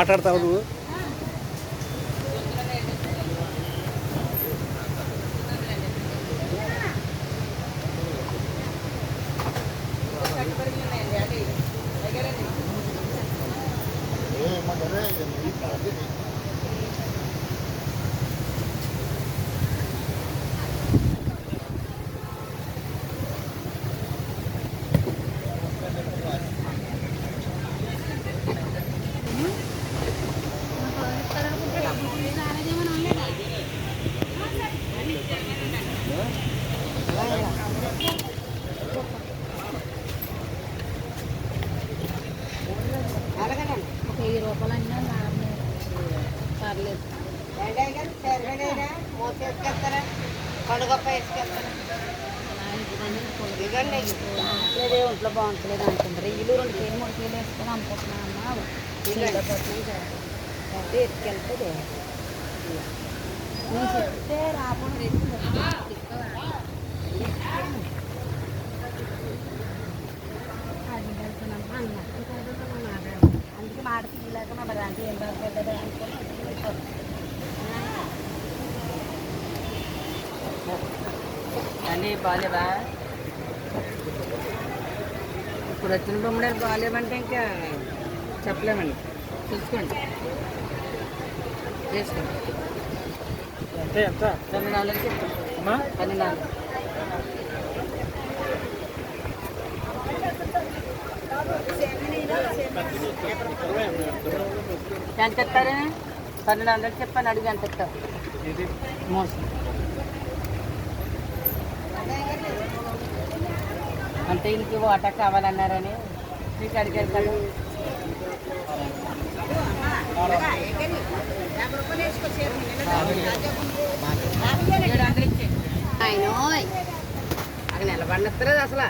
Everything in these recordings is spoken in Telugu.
మాట్లాడతావు నువ్వు ఒక వెయ్యి రూపాయలు అయినా లాభం పర్లేదు లేదే ఒంట్లో బాగుంటలేదు అంటుండ్రు. ఇల్లు రెండు కేజీ మూడు కేజీలు వేసుకొని అయితే ఎత్తుకెళ్తుంది నేను చెప్తే రాకుండా అది అందుకే మాట తీయలేక మా బ్రాంతి ఏం బాగుంటుంది అనుకుని అని బాగాలేవా ఇప్పుడు వచ్చిన బొమ్మడాలు బాగాలేవంటే ఇంకా చెప్పలేమండి. చూసుకోండి. చేసుకోండి అంటే ఎంత పన్నెండు వందలకి చెప్తాం అమ్మా? పన్నెండు వందలు ఎంత ఇస్తారు? పన్నెండు వందలకి చెప్పాను అడిగి ఎంత ఇస్తారు? మోసం. అంటే ఇంటికి వాటా కావాలన్నారని మీకు అడిగారు కదా. ఆయనోయ్ అక్కడ నిలబడినత్తలేదు అసలు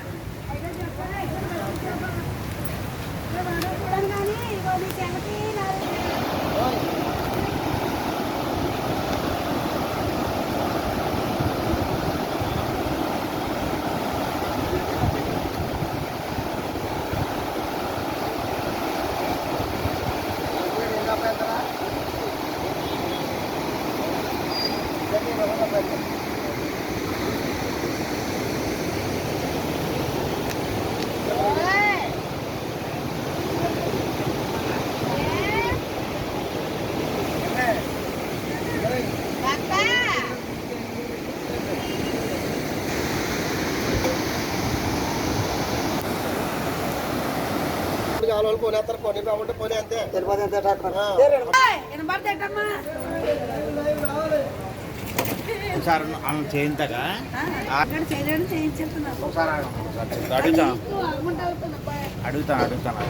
కావాలి పోనేస్తారు కొని బాగుంటే పోనీ అంతే. ఒకసారి ఆమె చేయించగా? ఒకసారి ఆగు, ఒకసారి అడుగుతాను అడుగుతాను అడుగుతాను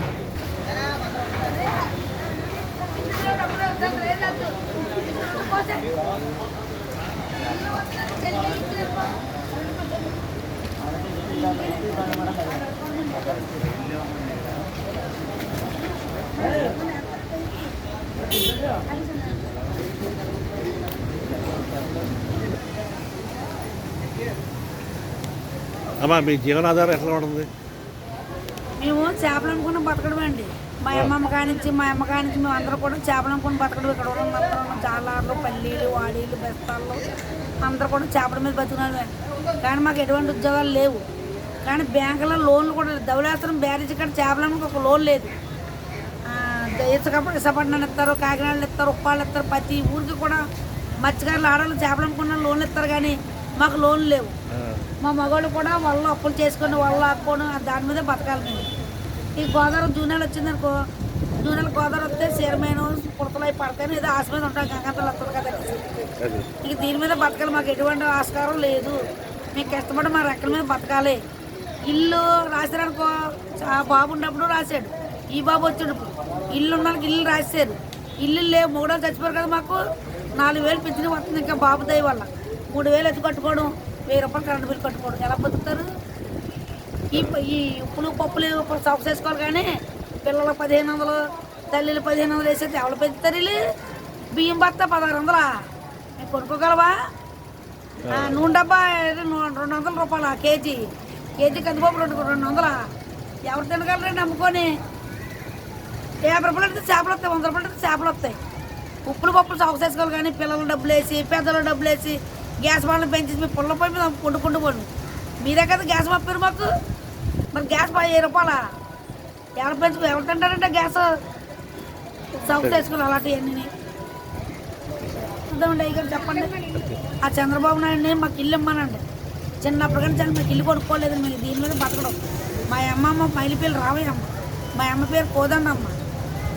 అమ్మా మీ జీవనాధారం ఎట్లా ఉంటుంది? మేము చేపలు అనుకుని బతకడం అండి. మా అమ్మమ్మ కానించి మా అమ్మ కానించి మేము అందరూ కూడా చేపలు అనుకుని బతకడం ఇక్కడ ఉన్న అందరూ జాలార్లు పల్లీలు వాడీలు బెస్తాలు అందరూ కూడా చేపల మీద బతుకున్నాను కానీ మాకు ఎటువంటి ఉద్యోగాలు లేవు. కానీ బ్యాంకులో లోన్లు కూడా లేవు ధవళేశ్వరం బ్యారేజ్ ఇక్కడ చేపలకు ఒక లోన్ లేదు. ఆ, ఇసుకప్పుడు ఇసపట్నం ఇస్తారు కాకినాడలు ఇస్తారు ఉప్పాళ్ళు ఇస్తారు. ప్రతి ఊరికి కూడా మత్స్యకారులు ఆడవాళ్ళు చేపలు అనుకున్న లోన్లు ఇస్తారు కానీ మాకు లోన్లు లేవు. మా మగవాళ్ళు కూడా వాళ్ళు అప్పులు చేసుకొని వాళ్ళు ఆపుకొని దాని మీదే బతకాలి మేము. ఈ గోదావరి జూనాలు వచ్చిందనుకో జూనాలు గోదావరి వస్తే చీరమైన కుర్తలు అయి పడతాయని ఏదో ఆశ మీద ఉంటాం గంగంతలు వస్తుంది కదా. ఇక దీని మీద బతకాలి మాకు ఎటువంటి ఆస్కారం లేదు. మేము కష్టపడి మా రెక్కల మీద బతకాలి. ఇల్లు రాశారనుకో ఆ బాబు ఉన్నప్పుడు రాశాడు. ఈ బాబు వచ్చాడు ఇల్లు ఉన్న వాళ్ళకి ఇల్లు రాశారు. ఇల్లు లేవు మూడో చచ్చిపోయారు కదా మాకు. నాలుగు వేలు పెంచిన వస్తుంది ఇంకా బాబు దయ వల్ల. మూడు వేలు ఎత్తుకట్టుకోవడం వెయ్యి రూపాయలు కరెంట్ బిల్లు కట్టుకోవడం. ఎలా బతుకుతారు? ఈ ఈ ఉప్పులు పప్పులు ఇప్పుడు సౌక చేసుకోవాలి కానీ పిల్లలకు పదిహేను వందలు తల్లిలు పదిహేను వందలు వేసేది ఎవరు పెంచుతారు వీళ్ళు? బియ్యం బత్త పదహారు వందలా? కొనుక్కోగలవా? నూనె డబ్బా రెండు వందల రూపాయల కేజీ? కేజీ కందిపప్పు రెండు రెండు వందలా? ఎవరు తినగలరండి అమ్ముకొని యాభై రూపాయలు అయితే చేపలు వస్తాయి వంద రూపాయలు అయితే చేపలు వస్తాయి. ఉప్పులు పప్పులు చౌక చేసుకోవాలి కానీ పిల్లలు డబ్బులు వేసి పెద్దలు డబ్బులు వేసి గ్యాస్ బాగా పెంచేసి మీ పుల్ల పొయ్యి మీద వండుకుంటూ పోను మీరే కదా గ్యాస్ పంపారు మాకు. మరి గ్యాస్ బాగా వెయ్యి రూపాయలా? ఎవరు పెంచు ఎవరు తింటారంటే గ్యాస్? వేసుకుని చేసుకుని అలాంటివన్నీ చూద్దామండి అయ్యి చెప్పండి. ఆ చంద్రబాబు నాయుడు మాకు ఇల్లు ఇమ్మనండి. చిన్నప్పటి కానీ చాలా మాకు ఇల్లు కొనుక్కోలేదు మీకు దీని మీద బతకడం. మా అమ్మమ్మ మైలిపిల్లి రావయ్యమ్మ మా అమ్మ పేరు కోదండమ్మ.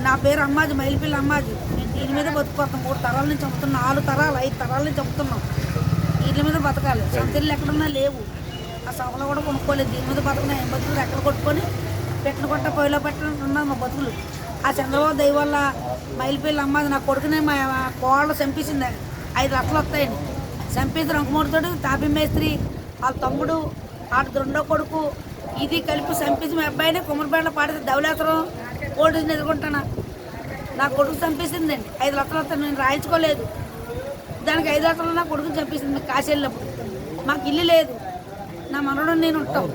నా పేరు అమ్మాజీ మైలిపిల్లి అమ్మాజీ. నేను దీని మీద బతుకుతాం. మూడు తరాల నుంచి చంపుతున్నాం నాలుగు తరాలు ఐదు తరాల నుంచి చంపుతున్నాం. వీటి మీద బతకాలి. సొంత ఇల్లు ఎక్కడున్నా లేవు. ఆ సభలో కూడా కొనుక్కోలేదు. దీని మీద బతుకున్నా ఏం బతుకులు? ఎక్కడ కొట్టుకొని పెట్టిన కొట్ట పొయ్యిలో పెట్టడం మా బతుకులు. ఆ చంద్రబాబు దయ వల్ల మైలిపిల్లి అమ్మాది నా కొడుకునే మా కోళ్ళు చంపేసింది ఐదు లక్షలు వస్తాయని. చంపేసి రంగమూడితోడు తాపి మేస్త్రి వాళ్ళ తమ్ముడు వాళ్ళ రెండో కొడుకు ఇది కలిపి చంపేసి మా అబ్బాయిని కుమ్మరిపేటలో పాడితే ధవలేశ్వరం ఓటు ఎదుర్కొంటాను? నా కొడుకు చంపేసిందండి. ఐదు లక్షలు వస్తాను నేను రాయించుకోలేదు. దానికి ఐదు లక్షలు నా కొడుకుని చంపేసింది కాశీ వెళ్ళినప్పుడు. మాకు ఇల్లు లేదు. నా మనవడు నేను ఉంటాం.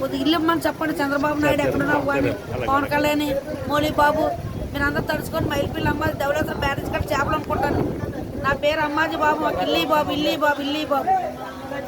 కొద్దిగా ఇల్లు ఇమ్మని చెప్పండి చంద్రబాబు నాయుడు ఎక్కడున్నావు కానీ పవన్ కళ్యాణ్ మోలీ బాబు మీరు అందరూ తడుచుకొని మైల్పిల్లి అమ్మాజీ దౌలత బ్యారేజ్ కట్టి చేపలు అనుకుంటాను నా పేరు అమ్మాజీ బాబు మాకు ఇల్లి బాబు ఇల్లి బాబు ఇల్లి బాబు.